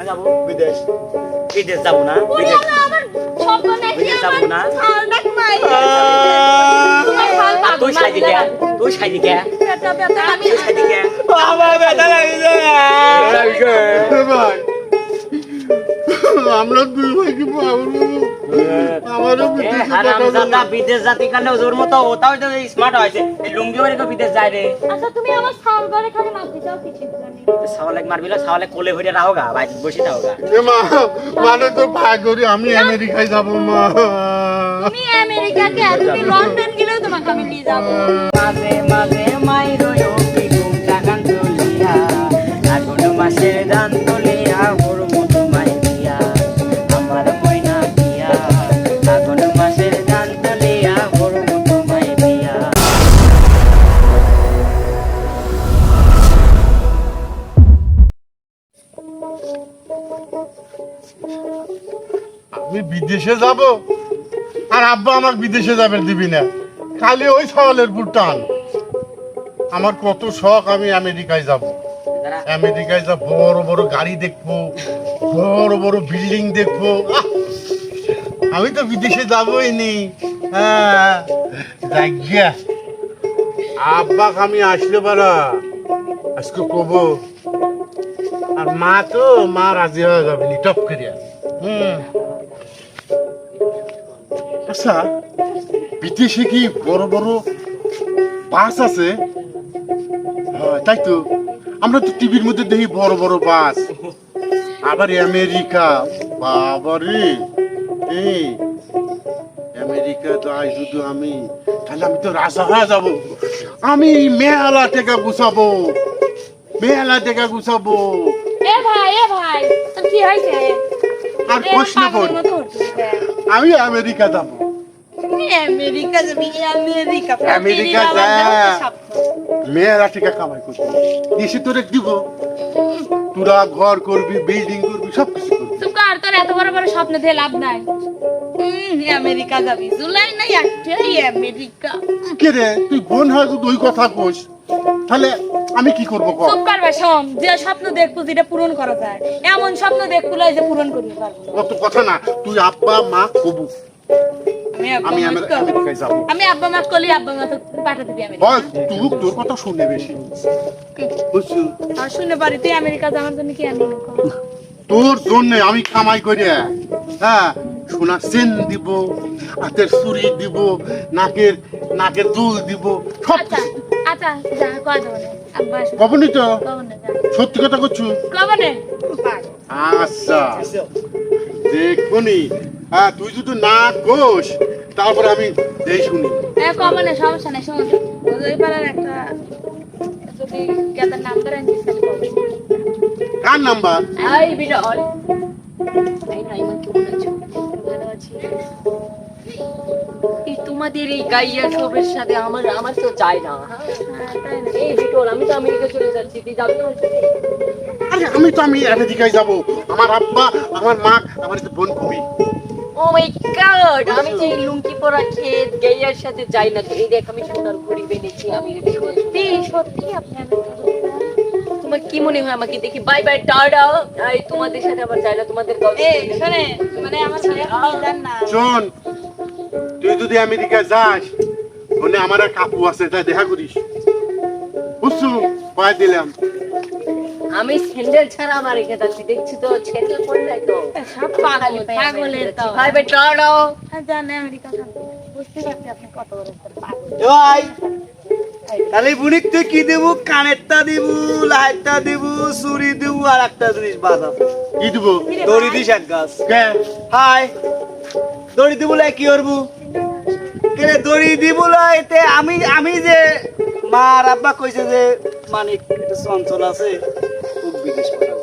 যাব বিদেশ বিদেশ যাব না বিদেশ যাব না? তুই সাইডে কে তুই সাইডে কে তুই সাইডে কে আমার ব্যথা লাগছে ভাই আমরা দুই ভাই কি আমারও এ বিদেশে জাতি কালে ওর মতো ওটাও তো স্মার্ট হয়েছে। এই লুঙ্গি বাড়ি বিদেশ যায় রে। আচ্ছা তুমি আমার ছাল ঘরে খালি মারতে চাও কিছু সাওয়ালেক মারবি না সাওয়ালেক কোলে ভরে রাহো গা বাইরে বসে থাকো গা মা মানে তো ভাই করি আমি আমেরিকায় যাব মা। তুমি আমেরিকাকে তুমি লন্ডন গেলেও তোমাকে আমি নিয়ে যাব। মাঝে মাঝে মাই রয়ো কি তুলিয়া। আগুন মাসের দান বিদেশে যাব আর আব্বা আমাকে বিদেশে যাবে দিবি না। খালি ওই সওয়ালের পুর টান। আমার কত শখ আমি আমেরিকায় যাব। আমেরিকায় যা বড় বড় গাড়ি দেখব বড় বড় বিল্ডিং দেখব! আমি তো বিদেশে যাবই নি। হ্যাঁ আব্বা আমি আসলে পারা আজকে কব আর মা তো মা রাজি হয়ে যাবে নি টপ করিয়া। হুম। আচ্ছা বিদেশে কি বড় বড় বাস আছে? হয় তাই তো। আমরা তো টিভির মধ্যে দেখি বড় বড় বাস। আবার আমেরিকা। বাবারে। এই আমেরিকা যাই শুধু আমি। তাহলে আমি তো রাজা হয়ে যাব। আমি মেলা টাকা গুছাবো। মেলা টাকা গুছাবো। এ ভাই এ ভাই কি হয়েছে? আর প্রশ্ন কর। আমি আমেরিকা যাব। আমেরিকা যাবি আমেরিকা আমেরিকা যা। মেয়েরা টাকা কামাই করতে দেশে তোরে দিব। তোরা ঘর করবি বিল্ডিং করবি সব কিছু করবি তোর এত বড় বড় স্বপ্ন দিয়ে লাভ নাই। আমেরিকা যাবি জুলাই নাই একটাই আমেরিকা? কে রে? তুই বোন হয় কথা কোস তাহলে আমি কি করব চুপ করবে যে স্বপ্ন দেখব যেটা পূরণ করা যায় এমন স্বপ্ন দেখব যে পূরণ করতে পারব। অত কথা না তুই আব্বা মা কবু আমি আব্বা আমি মা আমের- তো- আমেরিকায় যাব? আমি আব্বা মা করলে আব্বা মা তো পাঠাতে দিবি আমেরিকা। বল তুই তোর কথা শুনে বেশি। বুঝছ। আর শুনে পারি আমেরিকা যাওয়ার জন্য কি আনবি তোর জন্য আমি কামাই করে হ্যাঁ সোনা চেন দিব হাতের চুরি দিব নাকের নাকের দুল দিব সব আচ্ছা আচ্ছা যা কয় দেবো না? আব্বা আসবে। কবনি তো? সত্যি কথা করছ আচ্ছা। দেখবনি হ্যাঁ তুই যদি না কোষ তারপর আমি এই শুনি। এ কবে সমস্যা নেই শোন ওই পাড়ার একটা যদি গেদার নাম্বার আনছিস কার নাম্বার? আই বিরল আই নাই মা কেমন আছো ভালো আছি। এই তোমাদের এই গাইয়া সবের সাথে আমার আমার তো যায় না। হ্যাঁ? তাই না? এই বিটল আমি তো আমেরিকা চলে যাচ্ছি তুই যাবি না আরে আমি তো আমি আমেরিকায় যাব। আমার আব্বা আমার মা আমার বোন কবি ও মাই গড আমি যে লুঙ্গি পরা ক্ষেত গাইয়ার সাথে যাই না তো। এই দেখ আমি সোনার ঘড়ি বেঁধেছি আমি সত্যি সত্যি আপনি তোমার কি মনে হয় আমাকে দেখি? Bye bye tata. এই তোমাদের সাথে আমার যায় না তোমাদের কাউকে এই শোনে মানে আমার ছেলে জান না। শোন তুই যদি আমেরিকা যাস ওনে আমার কাকু আছে তাই দেখা করিস। বুঝছ? পায়ে দিলাম। আমি স্যান্ডেল ছাড়া আমার রেখে যাচ্ছি দেখছি তো স্যান্ডেল নাই তো। সব পাগল পাগলের তো। টাটা হ্যাঁ, জানে আমেরিকা বুঝতে পারছি আপনি কত বড় পাগল। ভাই তাহলে বুনিক তুই কি দেবু? কানেরটা দিবু লাইটটা দিবু চুরি দিবু আর একটা জিনিস আছে কি দিব? দড়ি দিস এক গাছ। হাই দড়ি দিব লাই কি করবু? কেন দড়ি দিব লাইতে আমি আমি যে মা আর আব্বা কইছে যে মানে একটু চঞ্চল আছে। বিদেশ পাঠাবো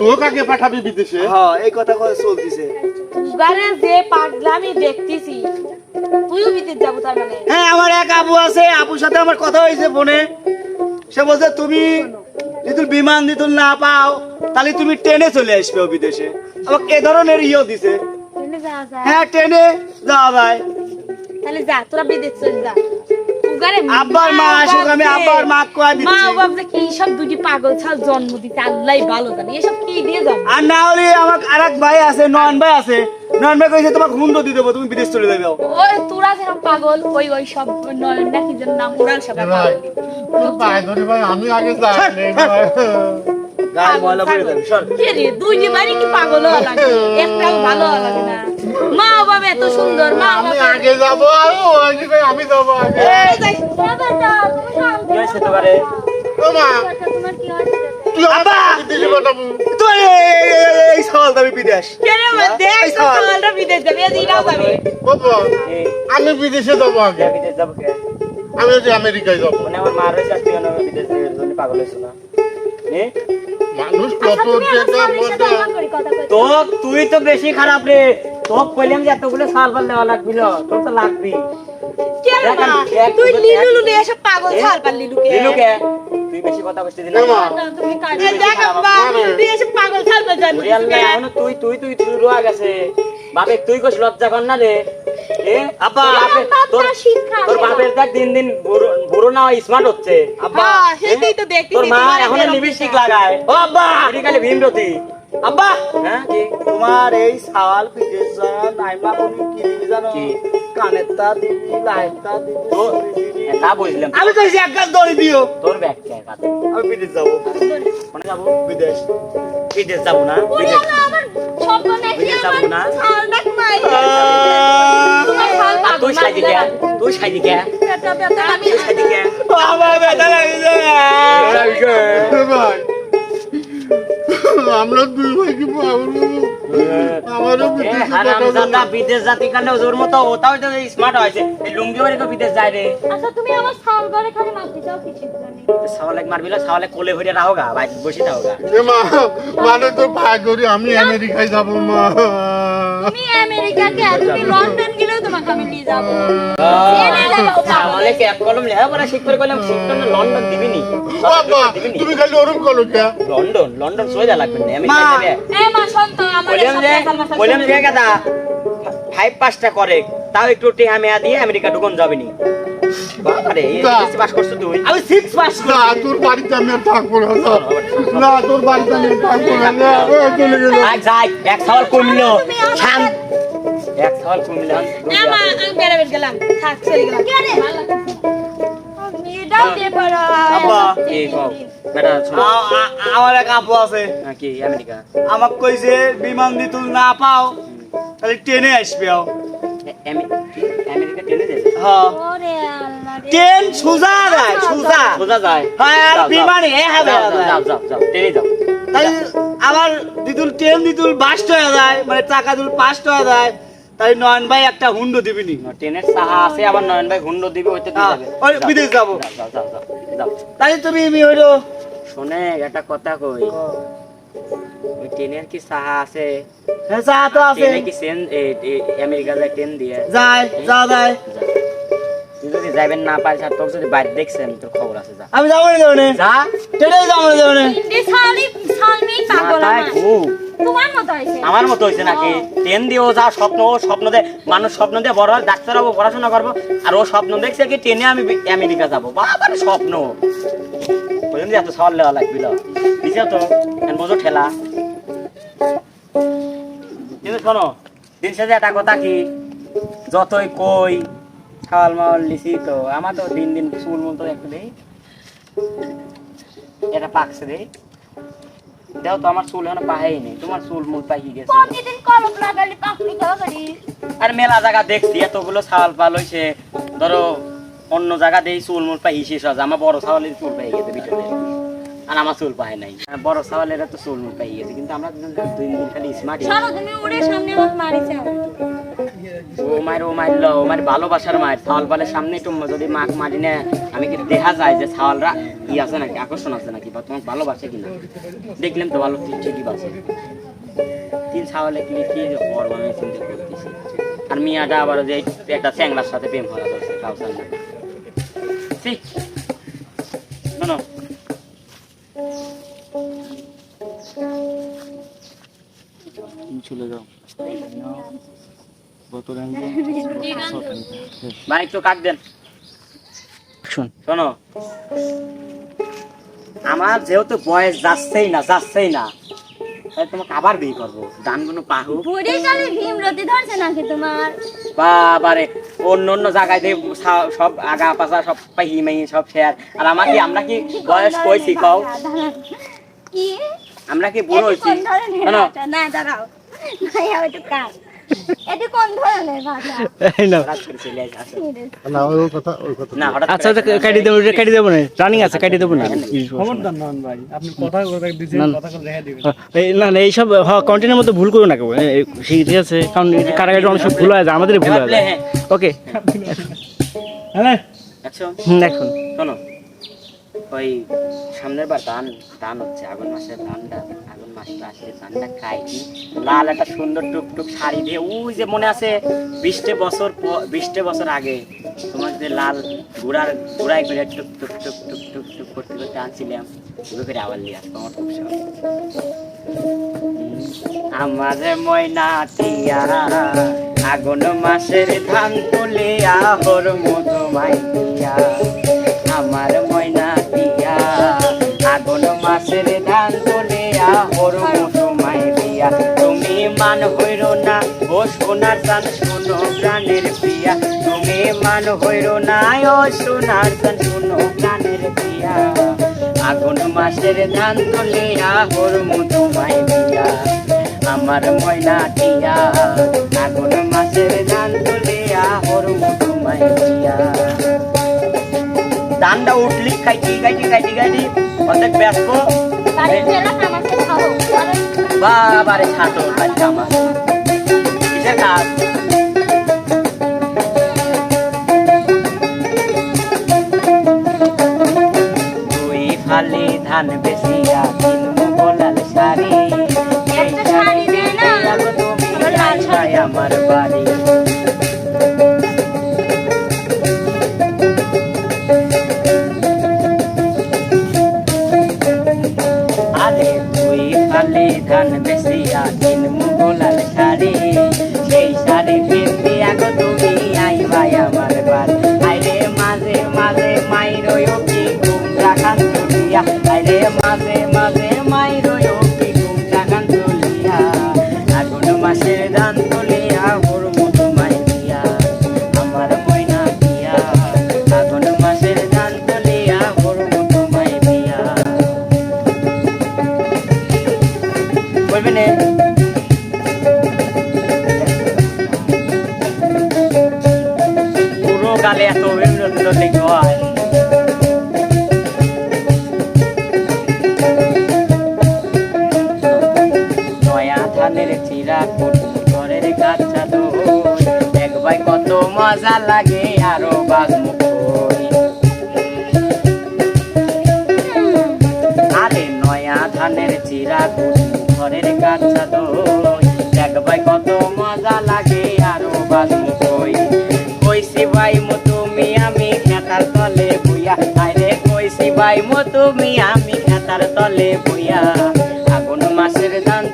তোর কাকে পাঠাবি বিদেশে? হ্যাঁ এই কথা কথা চলতিছে। যে পাগলামি দেখতেছি তুইও বিদেশ যাব তার মানে? হ্যাঁ আমার এক আবু আছে আবুর সাথে আমার কথা হয়েছে ফোনে। সে বলছে তুমি যদি বিমান যদি না পাও তাহলে তুমি ট্রেনে চলে আসবে বিদেশে। আমাকে এ ধরনের ইয়ে দিছে। হ্যাঁ ট্রেনে যাওয়া যায়। তাহলে যা তোরা বিদেশ চলে যা। আব্বার মা আসুক আমি আব্বার মা কয়া দিচ্ছি ও বাপ যে কি সব দুটি পাগল ছাল জন্ম দিতে আল্লাহই ভালো জানে। এসব কি দিয়ে জন্ম আর না হলে আমার আর ভাই আছে নয়ন ভাই আছে। নয়ন ভাই কইছে তোমাকে হুন্ড দিয়ে দেবো তুমি বিদেশ চলে যাবে ওই তোরা যেরকম পাগল ওই ওই সব নয়ন না কি যেন নাম ওরাল সব পাগল। ভাই ধরি ভাই আমি আগে যাই গায়ে ময়লা পড়ে যাবে সর কে রে দুইটি বাড়ি কি পাগল হওয়া লাগে? একটাও ভালো হওয়া লাগে না। মা বাবা এত সুন্দর মা আমি বাবা আগে যাব ভাই আমি যাব আগে এই যাই, তুমি শান্ত কি তোমারে? ও তোমার কি হয়েছে? আব্বা! দিদি বানাবো তো এই- এই- এই সওয়াল দাবি বিদেশ কে রে দেখ এই তো সওয়াল। সওয়ালটা বিদেশ যাবে, এই দিরাও যাবে। বাবা আমি বিদেশে যাব আগে বিদেশ যাব কে আমি যে আমেরিকায় যাব মানে আমার মার হয়েছে আজকে কেন বিদেশ জন্য পাগল হয়েছে না এ? মানুষ আচ্ছা, কত টাকা। তো তুই তো বেশি খারাপ রে তো কইলাম যে এতগুলো সাল পাল দেওয়া লাগবি না তোর তো লাগবি কে রে মা, দেখ, দেখ, তুই লিলু লুলু এসব পাগল ছাল পার লিলুকে। লিলুকে? তুই বেশি কথা বলছিস দিন না, তুমি কাজ- দেখ আব্বা, তুই এসব পাগল ছাল পার জানিস তুই তুই তুই তুই রোয়া গেছে। বাপে তুই কইস লজ্জা কর না রে। এ? আব্বা। তোর। বাপের দেখ দিন দিন বুড়ো- বুড়ো না স্মার্ট হচ্ছে। আব্বা। হ্যাঁ, সেটাই তো দেখতেছি, তোর মা এখন লিপস্টিক লাগায়। ও আব্বা। ভীমরতি। আব্বা! হ্যাঁ তোমার এই সাওয়াল পিটিশন আইমা কোনি কি দিবি জানো কি? কানের দিবি লাইট তা দিবি। তো বুঝলাম। আমি কইছি এক গাছ দড়ি দিও। তোর ব্যাগ কে কাতে আমি বিদেশ যাব। কোনে যাব? বিদেশ। বিদেশ যাব না? বিদেশ আমার স্বপ্ন নাকি আমার না? ছাল পাগল তুই সাইদি কে তুই সাইদি কে আমি কে আমার আমরা দুই ভাই কি আমারও এ, বিদেশে হারামজাদা, পাঠাবো বিদেশ জাতি কালে ওর মতো ওটাও তো স্মার্ট হয়েছে। এই লুঙ্গি বাড়ি তো বিদেশ যায় রে। আচ্ছা তুমি আমার ছাল ঘরে খালি মারতে চাও কিছু জানি সাওয়ালে মারবি কোলে ভরে রাহো গা বাইরে বসে থাকো গা। মা মানে তো ভাই করি আমি আমেরিকায় যাব মা। তুমি আমেরিকাকে তুমি লন্ডন গেলেও তোমাকে আমি নিয়ে যাব। এনে যাব সাওয়ালে কে এক কলম লেখা পড়া শিখ কইলাম শিখতো লন্ডন তুমি খালি ওরম কে সোজা লাগবে না ফাইভ পাঁচটা করে। তাও একটু টেহা মেয়া দিয়ে আমেরিকা ঢুকন যাবে নি বাবারে। পাস করছ তুই? আমি সিক্স পাস না তোর বাড়িতে আমি থাকব না না তোর বাড়িতে আমি থাকব না না, চলে গেল। যাই এক সওয়াল কমলো। শান। এক সওয়াল কমলো এ মা আমি বেড়াবেট গেলাম। থাক চলে গেলাম। আমার এক আপু আছে। আমাক কইছে বিমান দি না পাও তাহলে ট্রেনে আসবে যায় হ্যাঁ ট্রেন সুজা যায় সুজা সোজা। যায়। হ্যাঁ। বিমানে যাও, যাও, যাও যাও আমার দিদুল ট্রেন দিদুল বাস্ট হয়ে যায় মানে টাকা দুল পাস্ট হয়ে যায়। তাই নয়ন ভাই একটা হুন্ডো দিবিনি ট্রেনের সাহা আছে আবার নয়ন ভাই হুন্ডো দিবে ওইতে দিয়ে হ্যাঁ, যাবে। ওই বিদেশ যাব। যাও যাও যাও যাও তাই তুমি আমি হইল। শোনে একটা কথা কই। ওই ট্রেনের কি সাহা আছে? হ্যাঁ চা তো আছে। কি সেন আমেরিকা যায় ট্রেন দিয়ে? যায় যা যায়। যা। তুই যদি যাইবেন না পারিস আর তোর যদি বাইরে দেখছেন তোর খবর আছে যা। আমি যাব না যাব না যা। ট্রেনে যাব না যাব না পাগল আমার। তোমার মতো আমার মতো হয়েছে নাকি? ট্রেন দিয়ে ও যা স্বপ্ন ও স্বপ্ন দেয় মানুষ স্বপ্ন দিয়ে বড় হয় ডাক্তার হব পড়াশোনা করব আর ও স্বপ্ন দেখছে কি ট্রেনে আমি আমেরিকা যাব। বাবার স্বপ্ন। বুঝলেন যে এত সওয়াল লেওয়া লাগবিল। দিছে তো বোঝো ঠেলা। কিন্তু শোনো দিন শেষে একটা কথা কি? যতই কই ছাওয়াল মাওয়াল লিসি তো আমার তো দিন দিন চুল মুল তো একটু দেই। এটা পাকছে দেই। দেও তো আমার চুল এখন পাহাই নেই। তোমার চুল মুল পাহি গেছে। প্রতিদিন কলম লাগালি পাকলি করি আর মেলা জায়গা দেখছি এতগুলো ছাল পাল হইছে। ধরো অন্য জায়গা দেই চুল মুল পাহি শেষ হয় আমার বড় ছাওয়ালের চুল পাহি গেছে ভিতরে আর আমার চুল পায় নাই। বড় ছাওয়ালের তো চুল মুল পাই গেছে কিন্তু আমরা দুই দিন খালি স্মার্ট ও মায়ের ও মায়ের ও মায়ের ভালোবাসার মায়ের। ছাওয়াল পালের সামনে একটু যদি মাক মারি না আমি কি দেখা যায় যে ছাওয়ালরা ই আছে নাকি আকর্ষণ আছে নাকি বা তোমার ভালোবাসে কিনা? দেখলাম তো ভালো ঠিক- ঠিকই বাসে। তিন ছাওয়ালে কি কি করব আমি চিন্তা করতেছি। আর মিয়াটা আবার যে একটা চ্যাংলার সাথে প্রেম হওয়া যাচ্ছে কাউসার না। ঠিক। শোনো চলে যাও একটু শোনো। আমার যেহেতু বয়স যাচ্ছেই না যাচ্ছেই না। তোমাকে আবার বিয়ে করব। ডানগুলো পাহু। বুড়ি কালে ভীমরতি ধরছে নাকি তোমার? বাবারে অন্য অন্য জায়গায় দিয়ে সব আগা পাশা সব পাহি মাই সব শেয়ার। আর আমাকে আমরা কি বয়স কইছি কও? কি? আমরা কি বুড়ো ভাষা? না দাঁড়াও। না একটু কাজ। এটি কোন ধরনের ভাষা? না হঠাৎ করে চলে আসে, আসো। না ওই কথা ওই কথা। না আচ্ছা আচ্ছা কাটি দেবো কাটি দেবো না। রানিং আছে কাটি দেবো না। খবরদার নন ভাই আপনি কথা কথা দিছেন না, না। কথা কথা দেখা দিবেন। এই না না এইসব কন্টেন্টের মধ্যে ভুল করো না কেউ। ঠিক আছে কারণ অনেক সময় ভুল হয়ে যায় আমাদের ভুল হয়ে। হ্যাঁ। ওকে হ্যাঁ এখন শোনো ওই সামনের বার ধান ধান হচ্ছে আগুন মাসের ধানটা সুন্দর টুকটুক শাড়ি দিয়ে ওই যে মনে আছে বিশটে বছর বিশটে বছর আগে তোমার যে লাল ঘুরে করতে করতে আনছিলাম করে আবার লিয়ে আসব, আমার খুব আমার ময়না টিয়া, আগুন মাসের ধান তুলিয়া হর মধুমাই দিয়া আমার ময়না মান হইর না ও সোনার চান শোনো প্রাণের প্রিয়া। তুমি মান হইর না, ও সোনার চান শোনো প্রাণের প্রিয়া। আগুন মাসের ধান তুলিয়া হর মধুমাই দিয়া। আমার ময়না টিয়া আগুন মাসের ধান তুলিয়া হর মধুমাই দিয়া। ধানটা উঠলি খাইটি খাইটি খাইটি খাইটি অর্ধেক ব্যস্ত। বাড়ি বাবারে ছাতো বাচ্চা আমার। কিসের কাজ? দুই ফালি ধান বেশিয়া কিনবো গোলাল শাড়ি। আমার বাড়ি। তুলিয়া আইরে মাঝে মজা লাগে আরও বাজ মুখই আরে নয়া ধানের চিরা ঘরের কাঁচা দই। দেখবাই কত মজা লাগে আরও বাজু কই কইছি ভাই মো, তুমি আমি খেতার তলে বইয়া। আরে কইছি ভাই মো, তুমি আমি খেতার তলে বইয়া। আগুন মাসের ধান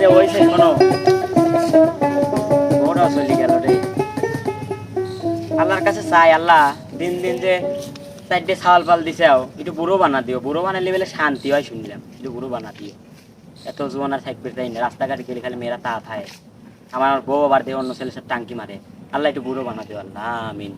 যে হয়েছে বড় চলে গেল রে। আল্লাহর কাছে চাই, আল্লাহ, দিন দিন যে চারটে ছাওয়াল পাল দিছে একটু বুড়ো বানা দিও। বুড়ো বানালে শান্তি হয় শুনলাম, একটু বুড়ো বানা দিও। এত জোয়ান আর থাকবে তাই না? রাস্তাঘাটে গেলে খালি মেয়েরা তা খায় আমার বউ আবার দিয়ে অন্য ছেলে সব টাঙ্কি মারে। আল্লাহ একটু বুড়ো বানা দিও, আল্লাহ, আমিন।